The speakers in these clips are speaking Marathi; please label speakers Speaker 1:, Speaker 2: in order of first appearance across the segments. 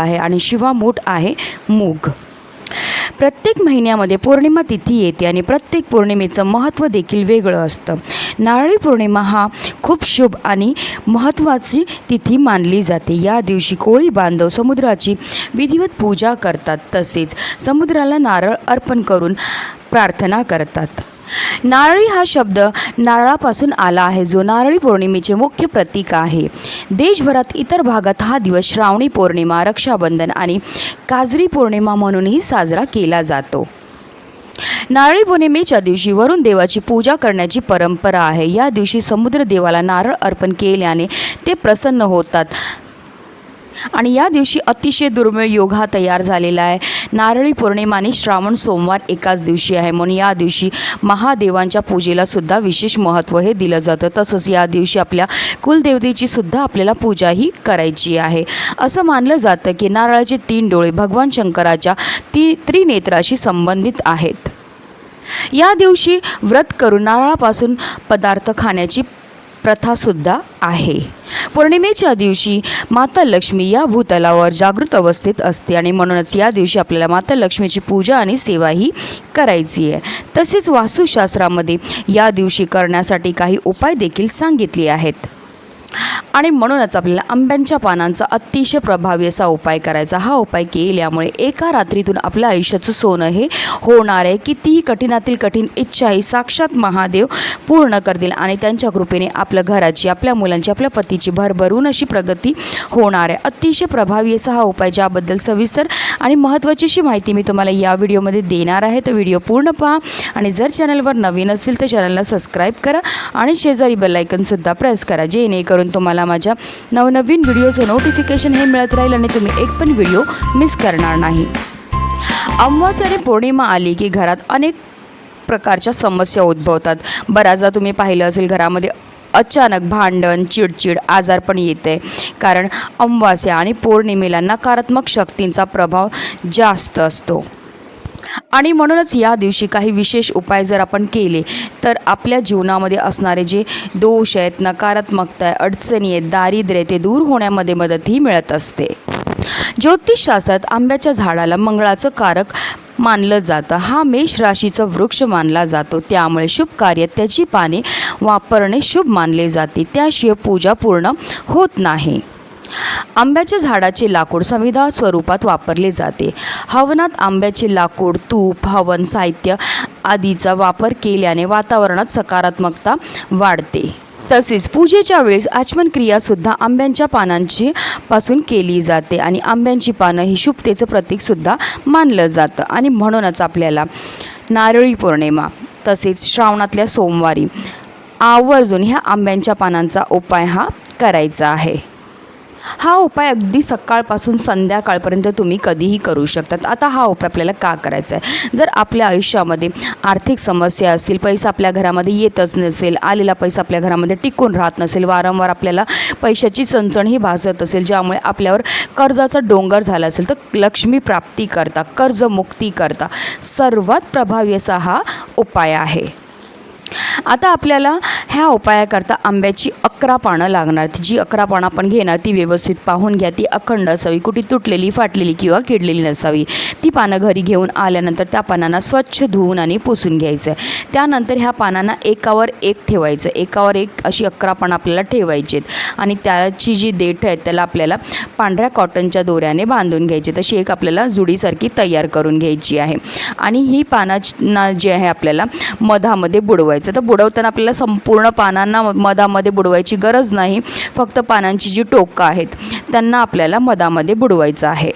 Speaker 1: आहे आणि शिवा मूठ आहे मूग. प्रत्येक महिन्यामध्ये पौर्णिमा तिथी येते आणि प्रत्येक पौर्णिमेचं महत्त्व देखील वेगळं असतं. नारळी पौर्णिमा हा खूप शुभ आणि महत्त्वाची तिथी मानली जाते. या दिवशी कोळी बांधव समुद्राची विधिवत पूजा करतात. तसेच समुद्राला नारळ अर्पण करून प्रार्थना करतात. नारळी हा शब्द नारळापासून आला आहे. जो नारळी पौर्णिमेचे मुख्य प्रतीक आहे. देशभरात इतर भागात हा दिवस श्रावणी पौर्णिमा रक्षाबंधन आणि काजरी पौर्णिमा म्हणूनही साजरा केला जातो. नारळी पौर्णिमेच्या दिवशी वरुण देवाची पूजा करण्याची परंपरा आहे. या दिवशी समुद्र देवाला नारळ अर्पण केल्याने ते प्रसन्न होतात. आणि या दिवशी अतिशय दुर्मिळ योग हा तयार झालेला आहे. नारळी पौर्णिमा आणि श्रावण सोमवार एकाच दिवशी आहे. म्हणून या दिवशी महादेवांच्या पूजेला सुद्धा विशेष महत्त्व हे दिलं जातं. तसंच या दिवशी आपल्या कुलदेवतेची सुद्धा आपल्याला पूजाही करायची आहे. असं मानलं जातं की नारळाचे तीन डोळे भगवान शंकराच्या ती त्रिनेत्राशी संबंधित आहेत. या दिवशी व्रत करून नारळापासून पदार्थ खाण्याची प्रथासुद्धा आहे. पौर्णिमेच्या दिवशी माता लक्ष्मी या भूतलावर जागृत अवस्थेत असते आणि म्हणूनच या दिवशी आपल्याला माता लक्ष्मीची पूजा आणि सेवाही करायची आहे. तसेच वास्तुशास्त्रामध्ये या दिवशी करण्यासाठी काही उपाय देखील सांगितले आहेत. आणि म्हणूनच आपल्याला आंब्यांच्या पानांचा अतिशय प्रभावी असा उपाय करायचा. हा उपाय केल्यामुळे एका रात्रीतून आपल्या आयुष्याचं सोनं हे होणार आहे. कितीही कठीणातील कठीण इच्छाही साक्षात महादेव पूर्ण करतील आणि त्यांच्या कृपेने आपल्या घराची आपल्या मुलांची आपल्या पतीची भरभरून अशी प्रगती होणार आहे. अतिशय प्रभावी असा हा उपाय ज्याबद्दल सविस्तर आणि महत्त्वाची अशी माहिती मी तुम्हाला या व्हिडिओमध्ये देणार आहे. तर व्हिडिओ पूर्ण पहा आणि जर चॅनलवर नवीन असतील तर चॅनलला सबस्क्राईब करा आणि शेजारी बेलायकनसुद्धा प्रेस करा जेणेकरून तुम्हाला माझ्या नवनवीन व्हिडिओचं नोटिफिकेशन हे मिळत राहील आणि तुम्ही एक पण व्हिडिओ मिस करणार नाही. अमावस्या आणि पौर्णिमा आली की घरात अनेक प्रकारच्या समस्या उद्भवतात. बऱ्याचदा तुम्ही पाहिलं असेल घरामध्ये अचानक भांडण चिडचिड आजार पण येते. कारण अमावास्या आणि पौर्णिमेला नकारात्मक शक्तींचा प्रभाव जास्त असतो. आणि म्हणूनच या दिवशी काही विशेष उपाय जर आपण केले तर आपल्या जीवनामध्ये असणारे जे दोष आहेत नकारात्मकता आहे अडचणी आहेत दारिद्र्य आहे, ते दूर होण्यामध्ये मदतही मिळत असते. ज्योतिषशास्त्रात आंब्याच्या झाडाला मंगळाचं कारक मानलं जातं. हा मेष राशीचा वृक्ष मानला जातो. त्यामुळे शुभ कार्यात त्याची पाने वापरणे शुभ मानले जाते. त्याशिवाय पूजा पूर्ण होत नाही. आंब्याच्या झाडाचे लाकूड संविधान स्वरूपात वापरले जाते. हवनात आंब्याचे लाकूड तूप हवन साहित्य आदीचा वापर केल्याने वातावरणात सकारात्मकता वाढते. तसेच पूजेच्या वेळेस आचमन क्रियासुद्धा आंब्यांच्या पानांची पासून केली जाते आणि आंब्यांची पानं ही शुभतेचं प्रतीकसुद्धा मानलं जातं. आणि म्हणूनच आपल्याला नारळी पौर्णिमा तसेच श्रावणातल्या सोमवारी आवर्जून ह्या आंब्यांच्या पानांचा उपाय हा करायचा आहे. हा उपाय अगदी सकाळपासून संध्याकाळपर्यंत तुम्ही कधीही करू शकतात. आता हा उपाय आपल्याला का करायचा आहे? जर आपल्या आयुष्यामध्ये आर्थिक समस्या असतील पैसा आपल्या घरामध्ये येतच नसेल आलेला पैसा आपल्या घरामध्ये टिकून राहत नसेल वारंवार आपल्याला पैशाची चणचण ही भासत असेल ज्यामुळे आपल्यावर कर्जाचा डोंगर झाला असेल तर लक्ष्मी प्राप्ती करता कर्जमुक्ती करता सर्वात प्रभावी असा हा उपाय आहे. आता आपल्याला ह्या उपायाकरता आंब्याची अकरा पानं लागणार. जी अकरा पानं आपण घेणार ती व्यवस्थित पाहून घ्या. ती अखंड असावी. कुठे तुटलेली फाटलेली किंवा किडलेली नसावी. ती पानं घरी घेऊन आल्यानंतर त्या पानांना स्वच्छ धुवून आणि पुसून घ्यायचं. आहे त्यानंतर ह्या पानांना एकावर एक ठेवायचं. एकावर एक अशी अकरा पानं आपल्याला ठेवायची आहेत. आणि त्याची जी देठ आहे त्याला आपल्याला पांढऱ्या कॉटनच्या दोऱ्याने बांधून घ्यायची तशी एक आपल्याला जुडीसारखी तयार करून घ्यायची आहे. आणि ही पानांना जे आहे आपल्याला मधामध्ये बुडवायचं तर बुडवताना आपल्याला संपूर्ण पानांना मधामध्ये बुडवायची गरज नाही फक्त पानांची जी टोकं आहेत त्यांना आपल्याला मधामध्ये बुडवायचं आहे.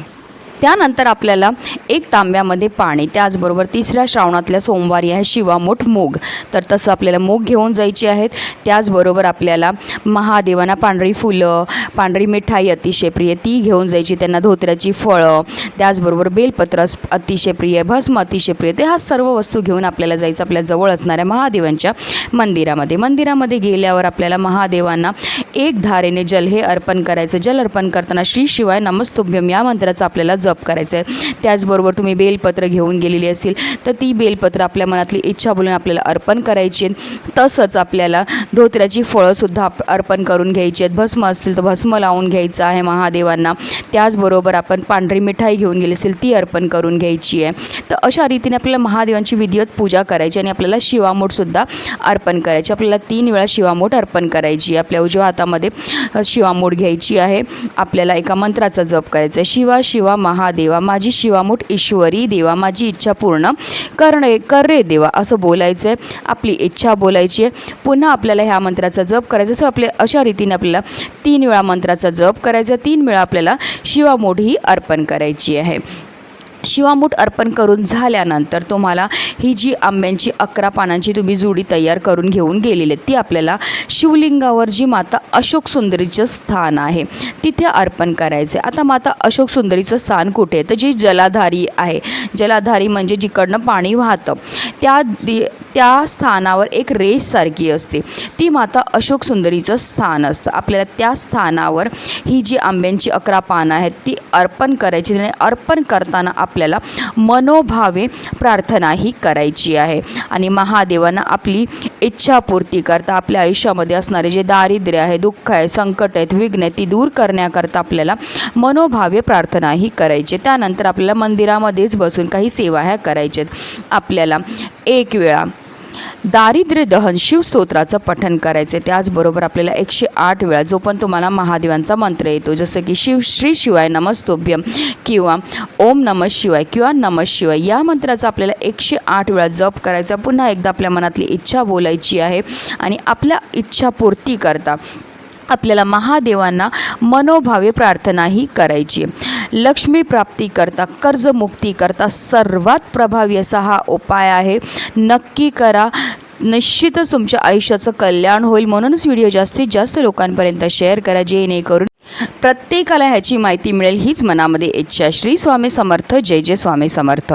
Speaker 1: त्यानंतर आपल्याला एक तांब्यामध्ये पाणी त्याचबरोबर तिसऱ्या श्रावणातल्या सोमवारी आहे शिवामोठ मोग. तर तसं आपल्याला मोग घेऊन जायची आहेत. त्याचबरोबर आपल्याला महादेवांना पांढरी फुलं पांढरी मिठाई अतिशय प्रिय ती घेऊन जायची. त्यांना धोत्र्याची फळं त्याचबरोबर बेलपत्र अतिशय प्रिय भस्म अतिशय प्रिय ते हा सर्व वस्तू घेऊन आपल्याला जायचं. आपल्या जवळ असणाऱ्या महादेवांच्या मंदिरामध्ये. मंदिरामध्ये गेल्यावर आपल्याला महादेवांना एक धारेने जल हे अर्पण करायचं. जल अर्पण करताना श्री शिवाय नमस्तुभ्यम या मंत्राचा आपल्याला जप करायचं आहे त्याचबरोबर तुम्ही बेलपत्र घेऊन गेलेली असेल तर ती बेलपत्र आपल्या मनातली इच्छा बोलून आपल्याला अर्पण करायची आहेत. तसंच आपल्याला धोत्र्याची फळंसुद्धा आप- अर्पण करून घ्यायची आहेत. भस्म असतील तर भस्म लावून घ्यायचं आहे महादेवांना. त्याचबरोबर आपण पांढरी मिठाई घेऊन गेली असेल ती अर्पण करून घ्यायची आहे. तर अशा रीतीने आपल्याला महादेवांची विधिवत पूजा करायची आणि आपल्याला शिवामोठसुद्धा अर्पण करायची. आपल्याला तीन वेळा शिवामोठ अर्पण करायची आहे. आपल्या उजव्या हातामध्ये शिवामोठ घ्यायची आहे. आपल्याला एका मंत्राचा जप करायचा आहे. शिवा शिवा महादेवा माझी शिवामूठ ईश्वरी देवा माझी इच्छा पूर्ण करणे कर रे देवा असं बोलायचं आहे आपली इच्छा बोलायची आहे. पुन्हा आपल्याला ह्या मंत्राचा जप करायचा. असं आपल्या अशा रीतीने आपल्याला तीन वेळा मंत्राचा जप करायचा. तीन वेळा आपल्याला शिवामूठ ही अर्पण करायची आहे. शिवामूठ अर्पण करून झाल्यानंतर तुम्हाला ही जी आंब्यांची अकरा पानांची तुम्ही जुडी तयार करून घेऊन गेलेली आहे ती आपल्याला शिवलिंगावर जी माता अशोक सुंदरीचं स्थान आहे तिथे अर्पण करायचं आता माता अशोक सुंदरीचं स्थान कुठे आहे? तर जी जलाधारी आहे जलाधारी म्हणजे जिकडनं पाणी वाहतं त्या दि त्या स्थानावर एक रेषसारखी असते. ती माता अशोक सुंदरीचं स्थान असतं. आपल्याला त्या स्थानावर ही जी आंब्यांची अकरा पानं आहेत ती अर्पण करायची. आणि अर्पण करताना आप आपल्याला मनोभावे प्रार्थना ही करायची आहे. आणि महादेवांना आपली इच्छापूर्ती करता आपल्या आयुष्यामध्ये असणारे जे दारिद्र्य आहे दुःख आहे संकट आहेत विघ्न आहेत ती दूर करण्याकरता आपल्याला मनोभावे प्रार्थना ही करायची. त्यानंतर आपल्याला मंदिरामध्येच बसून काही सेवा ह्या करायच्या आहेत आपल्याला एक वेळा दारिद्र्य दहन शिवस्तोत्राचं पठन करायचं आहे त्याचबरोबर आपल्याला एकशे आठ वेळा जो पण तुम्हाला महादेवांचा मंत्र येतो जसं की शिव श्री शिवाय नमस्तोभ्यम किंवा ओम नमः शिवाय किंवा नमः शिवाय या मंत्राचा आपल्याला एकशे आठ वेळा जप करायचा. पुन्हा एकदा आपल्या मनातली इच्छा बोलायची आहे आणि आपल्या इच्छापूर्ती करता आपल्याला महादेवांना मनोभावे प्रार्थनाही करायची आहे. लक्ष्मीप्राप्ती करता कर्जमुक्ती करता सर्वात प्रभावी असा हा उपाय आहे. नक्की करा. निश्चितच तुमच्या आयुष्याचं कल्याण होईल. म्हणूनच व्हिडिओ जास्तीत जास्त लोकांपर्यंत शेअर करा जेणेकरून प्रत्येकाला ह्याची माहिती मिळेल. हीच मनामध्ये इच्छा. श्री स्वामी समर्थ. जय जय स्वामी समर्थ.